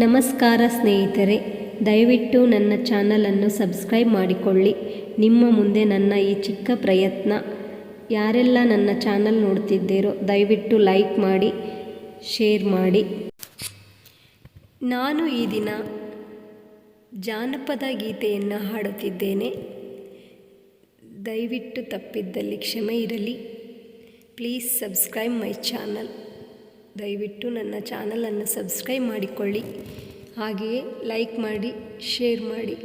ನಮಸ್ಕಾರ ಸ್ನೇಹಿತರೆ, ದಯವಿಟ್ಟು ನನ್ನ ಚಾನಲನ್ನು ಸಬ್ಸ್ಕ್ರೈಬ್ ಮಾಡಿಕೊಳ್ಳಿ. ನಿಮ್ಮ ಮುಂದೆ ನನ್ನ ಈ ಚಿಕ್ಕ ಪ್ರಯತ್ನ. ಯಾರೆಲ್ಲ ನನ್ನ ಚಾನಲ್ ನೋಡ್ತಿದ್ದೀರೋ, ದಯವಿಟ್ಟು ಲೈಕ್ ಮಾಡಿ, ಶೇರ್ ಮಾಡಿ. ನಾನು ಈ ದಿನ ಜಾನಪದ ಗೀತೆಯನ್ನು ಹಾಡುತ್ತಿದ್ದೇನೆ. ದಯವಿಟ್ಟು ತಪ್ಪಿದ್ದಲ್ಲಿ ಕ್ಷಮೆ ಇರಲಿ. Please subscribe my channel. ದಯವಿಟ್ಟು ನನ್ನ ಚಾನಲನ್ನು ಸಬ್ಸ್ಕ್ರೈಬ್ ಮಾಡಿಕೊಳ್ಳಿ. ಹಾಗೆಯೇ ಲೈಕ್ ಮಾಡಿ, ಶೇರ್ ಮಾಡಿ.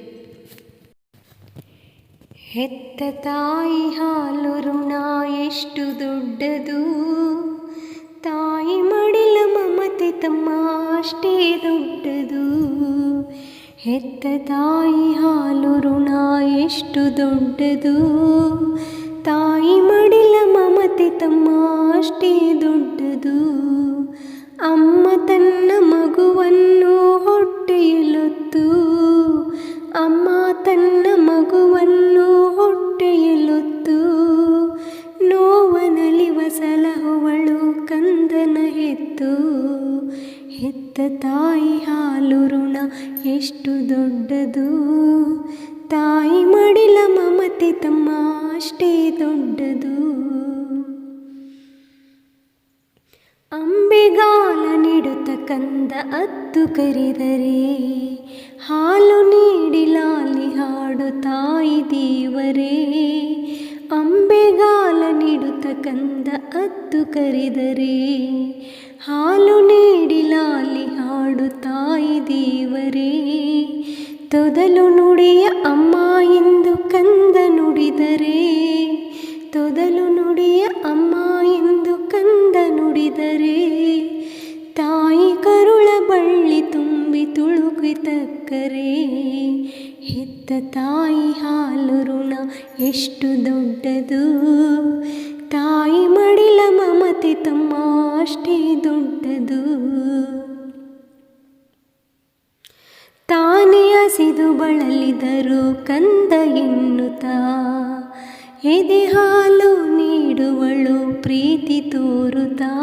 ಹೆತ್ತ ತಾಯಿ ಹಾಲು ಋಣ ಎಷ್ಟು ದೊಡ್ಡದು. ತಾಯಿ ಮಡಿಲ ಮಮತೆ ತಮ್ಮ ಅಷ್ಟೇ ದೊಡ್ಡದು. ಹೆತ್ತ ತಾಯಿ ಹಾಲು ಋಣ ಎಷ್ಟು ದೊಡ್ಡದು. ತಾಯಿ ಮಡಿಲ ಮಮತೆ ಅಮ್ಮ ತನ್ನ ಮಗುವನ್ನು ಹೊಟ್ಟೆಯಲುತ್ತು ನೋವನಲ್ಲಿ ವಸಲಹುವಳು ಕಂದನ ಹೆತ್ತು. ಹೆತ್ತ ತಾಯಿ ಹಾಲು ಋಣ ಎಷ್ಟು ದೊಡ್ಡದು. ತಾಯಿ ಮಡಿಲ ಮಮತೆ ತಮ್ಮ ಅಷ್ಟೇ ದೊಡ್ಡದು. ಅಂಬೆಗಾಲ ನೀಡುತ್ತ ಕಂದ ಅತ್ತು ಕರೆದರೆ ಹಾಲು ನೀಡಿ ಕರೆದರೆ, ಹಾಲು ನೀಡಿ ಲಾಲಿ ಹಾಡು ತಾಯಿ ದೇವರೇ, ತೊದಲು ನುಡಿಯ ಅಮ್ಮ ಎಂದು ಕಂದ ನುಡಿದರೆ, ತೊದಲು ನುಡಿಯ ಅಮ್ಮ ಎಂದು ಕಂದ ನುಡಿದರೆ, ತಾಯಿ ಕರುಳ ಬಳ್ಳಿ ತುಂಬಿ ತುಳುಕಿತಕ್ಕರೆ ಹೆತ್ತ ತಾಯಿ ಹಾಲು ಋಣ ಎಷ್ಟು ದೊಡ್ಡದು. ತಾಯಿ ಮಡಿಲ ಮಮತೆ ತಮ್ಮ ಅಷ್ಟೇ ದೊಡ್ಡದು. ತಾನೇ ಹಸಿದು ಬಳಲಿದರು ಕಂದ ಎನ್ನುತ್ತಾ. ಎದೆ ಹಾಲು ನೀಡುವಳು ಪ್ರೀತಿ ತೋರುತ್ತಾ.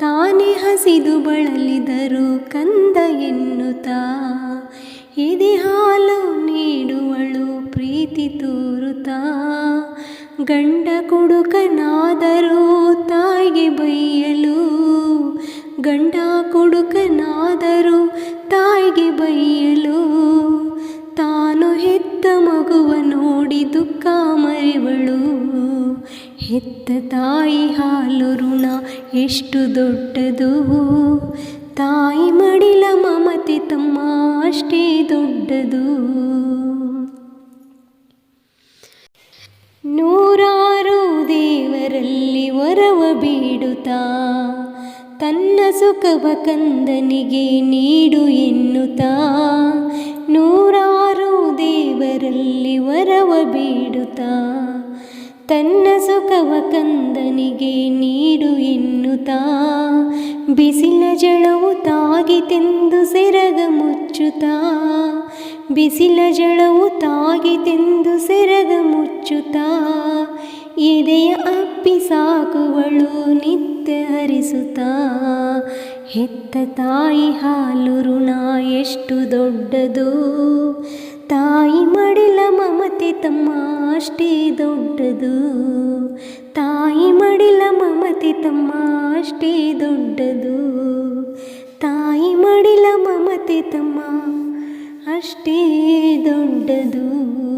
ತಾನೇ ಹಸಿದು ಬಳಲಿದರು ಕಂದ ಎನ್ನುತ್ತಾ. ಎದೆ ಹಾಲು ನೀಡುವಳು ಪ್ರೀತಿ ತೋರುತ್ತಾ. ಗಂಡ ಕುಡುಕನಾದರೂ ತಾಯಿಗೆ ಬೈಯಲು. ಗಂಡ ಕುಡುಕನಾದರೂ ತಾಯಿಗೆ ಬೈಯಲು. ತಾನು ಹೆತ್ತ ಮಗುವ ನೋಡಿ ದುಃಖ ಮರೆವಳು. ಹೆತ್ತ ತಾಯಿ ಹಾಲು ಋಣ ಎಷ್ಟು ದೊಡ್ಡದು. ತಾಯಿ ಮಡಿಲ ಮಮತೆ ತಮ್ಮ ಅಷ್ಟೇ ದೊಡ್ಡದು. ನೂರಾರು ಬೇಡುತ್ತಾ ತನ್ನ ಸುಖವ ಕಂದನಿಗೆ ನೀಡು ಎನ್ನುತ್ತಾ. ನೂರಾರು ದೇವರಲ್ಲಿ ವರವ ಬೇಡುತ್ತಾ. ತನ್ನ ಸುಖವ ಕಂದನಿಗೆ ನೀಡು ಎನ್ನುತ್ತಾ. ಬಿಸಿಲ ಜಳವು ತಾಗಿತೆಂದು ಸೆರಗ ಮುಚ್ಚುತ್ತಾ. ಬಿಸಿಲ ಜಳವು ತಾಗಿತೆಂದು ಸೆರಗ ಮುಚ್ಚುತ್ತಾ. ಸಾಕುವಳು ನಿತ್ಯ ಹೆತ್ತ ತಾಯಿ ಹಾಲು ಋಣ ಎಷ್ಟು ದೊಡ್ಡದು. ತಾಯಿ ಮಡಿಲ ಮಮತೆ ತಮ್ಮ ಅಷ್ಟೇ ದೊಡ್ಡದು. ತಾಯಿ ಮಡಿಲ ಮಮತೆ ತಮ್ಮ ಅಷ್ಟೇ ದೊಡ್ಡದು. ತಾಯಿ ಮಡಿಲ ಮಮತೆ ತಮ್ಮ ಅಷ್ಟೇ ದೊಡ್ಡದು.